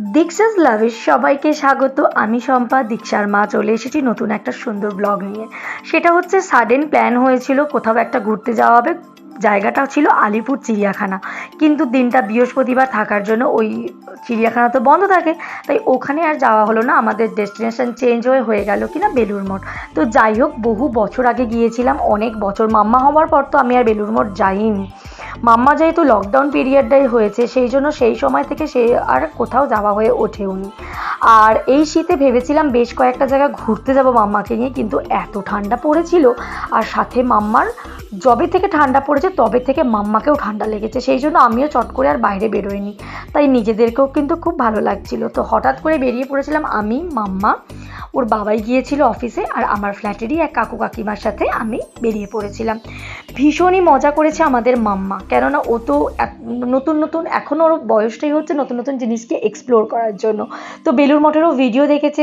দীক্ষাস লাভে সবাইকে স্বাগত। আমি শম্পা, দীক্ষার মা চলে এসেছি নতুন একটা সুন্দর ব্লগ নিয়ে। সেটা হচ্ছে সাডেন প্ল্যান হয়েছিল কোথাও একটা ঘুরতে যাওয়া হবে। জায়গাটা ছিল আলিপুর চিড়িয়াখানা। কিন্তু দিনটা বৃহস্পতিবার থাকার জন্য ওই চিড়িয়াখানা তো বন্ধ থাকে। তাই ওখানে আর যাওয়া হলো না। আমাদের ডেস্টিনেশন চেঞ্জ হয়ে হয়ে গেল কিনা বেলুর মঠ। তো যাই হোক, বহু বছর আগে গিয়েছিলাম। অনেক বছর মাম্মা হওয়ার পর তো আমি আর বেলুর মঠ যাইনি। মাম্মা যেহেতু লকডাউন পিরিয়ডটাই হয়েছে, সেই জন্য সেই সময় থেকে সে আর কোথাও যাওয়া হয়ে ওঠেওনি। আর এই শীতে ভেবেছিলাম বেশ কয়েকটা জায়গা ঘুরতে যাব মাম্মাকে নিয়ে, কিন্তু এত ঠান্ডা পড়েছিল আর সাথে মাম্মার যবে থেকে ঠান্ডা পড়েছে, তবে থেকে মাম্মাকেও ঠান্ডা লেগেছে, সেই জন্য আমিও চট করে আর বাইরে বেরোইনি। তাই নিজেদেরকেও কিন্তু খুব ভালো লাগছিল। তো হঠাৎ করে বেরিয়ে পড়েছিলাম আমি, মাম্মা ওর বাবাই গিয়েছিল অফিসে আর আমার ফ্ল্যাটেরই এক কাকু কাকিমার সাথে আমি বেরিয়ে পড়েছিলাম। ভীষণই মজা করেছে আমাদের মাম্মা, কেননা ও তো নতুন নতুন এখনও ওর বয়সটাই হচ্ছে নতুন নতুন জিনিসকে এক্সপ্লোর করার জন্য। তো বেলুর মঠেরও ভিডিও দেখেছে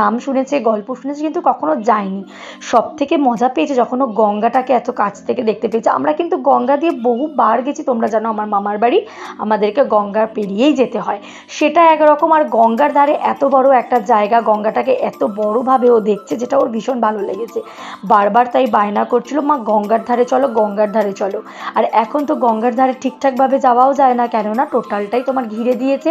নাম শুনেছে, গল্প শুনেছে, কিন্তু কখনো যায়নি। সব থেকে মজা পেয়েছে যখন ও গঙ্গাটাকে এত কাছ থেকে দেখতে পেয়েছে। আমরা কিন্তু গঙ্গা দিয়ে বহুবার গেছি, তোমরা জানো আমার মামার বাড়ি, আমাদেরকে গঙ্গা পেরিয়েই যেতে হয়। সেটা একরকম, আর গঙ্গার ধারে এত বড় একটা জায়গা, গঙ্গাটাকে এত বড়োভাবে ও দেখছে যেটা ওর ভীষণ ভালো লেগেছে। বারবার তাই বায়না করছিল, মা, গঙ্গার ধারে চলো, গঙ্গার ধারে চলো। আর এখন তো গঙ্গার ধারে ঠিকঠাকভাবে যাওয়াও যায় না, কেননা টোটালটাই তোমার ঘিরে দিয়েছে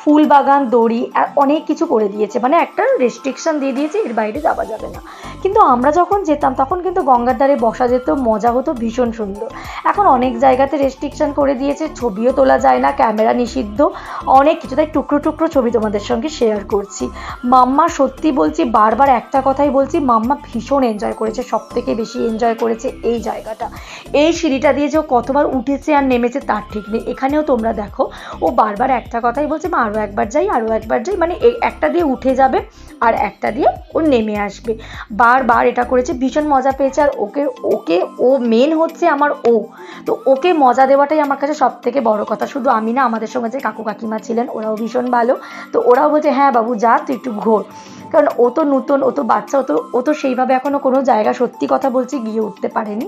ফুল বাগান দড়ি অনেক কিছু করে দিয়েছে। মানে একটা রেস্ট্রিকশন দিয়ে দিয়েছে, এর বাইরে যাওয়া যাবে না। কিন্তু আমরা যখন যেতাম, তখন কিন্তু গঙ্গার ধারে বসা যেত, মজা হতো, ভীষণ সুন্দর। এখন অনেক জায়গাতে রেস্ট্রিকশন করে দিয়েছে, ছবিও তোলা যায় না ক্যামেরা নিষিদ্ধ। অনেক কিছু, তাই টুকরো টুকরো ছবি তোমাদের সঙ্গে শেয়ার করছি। মাম্মা, সত্যি বলছি, বারবার একটা কথাই বলছি, মাম্মা ভীষণ এনজয় করেছে সব থেকে বেশি এনজয় করেছে এই জায়গাটা। এই সিঁড়িটা দিয়ে যে কতবার উঠেছে আর নেমেছে, তার ঠিক নেই। এখানেও তোমরা দেখো, ও বারবার একটা কথাই বলছে, মা আরও একবার যাই আরও একবার যাই। মানে এই একটা দিয়ে উঠে যাবে, আর একটা দিয়ে ও নেমে আসবে। বারবার এটা করেছে, ভীষণ মজা পেয়েছে আর ওকে ওকে, ও মেন হচ্ছে আমার ও। তো ওকে মজা দেওয়াটাই আমার কাছে সব থেকে বড় কথা। শুধু আমি না, আমাদের সঙ্গে যে কাকু কাকিমা ছিলেন, ওরাও ভীষণ ভালো। তো ওরাও বলছে হ্যাঁ বাবু, যা, তুই একটু ঘোর। কারণ ও তো নতুন, ও তো বাচ্চা, ও তো ও তো সেইভাবে এখনও কোনো জায়গা সত্যি কথা বলছি গিয়ে উঠতে পারেনি।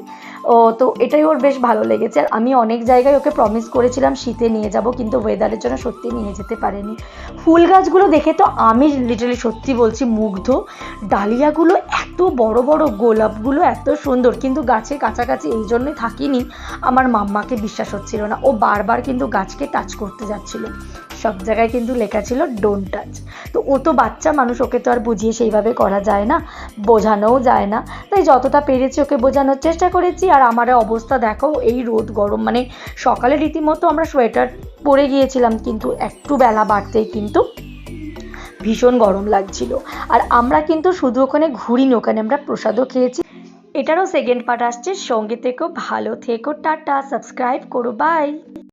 ও তো এটাই ওর বেশ ভালো লেগেছে। আর আমি অনেক জায়গায় ওকে প্রমিস করেছিলাম শীতে নিয়ে যাব, কিন্তু ওয়েদারের জন্য সত্যি নিয়ে যেতে পারেনি। ফুল গাছগুলো দেখে তো আমি লিটারালি সত্যি বলছি মুগ্ধ। ডালিয়াগুলো এত বড় বড়, গোলাপগুলো এত সুন্দর, কিন্তু গাছের কাছাকাছি এই জন্যই থাকিনি। আমার মাম্মাকে বিশ্বাস হচ্ছিল না। ও বারবার কিন্তু গাছকে টাচ করতে যাচ্ছিল। সব জায়গায় কিন্তু লেখা ছিল ডোন্ট টাচ তো ও তো বাচ্চা মানুষ, ওকে তো আর বুঝিয়ে সেইভাবে করা যায় না, বোঝানোও যায় না। তাই যতটা পেরেছি ওকে বোঝানোর চেষ্টা করেছি, আর আমার অবস্থা দেখো, এই রোদ গরম মানে সকালে রীতিমতো আমরা সোয়েটার পরে গিয়েছিলাম, কিন্তু একটু বেলা বাড়তেই কিন্তু ভীষণ গরম লাগছিল। আর আমরা কিন্তু শুধু ওখানে ঘুরিনি, ওখানে আমরা প্রসাদও খেয়েছি। এটারও সেকেন্ড পার্ট আসছে। সঙ্গে থেকো, ভালো থেকো, টাটা সাবস্ক্রাইব করো বাই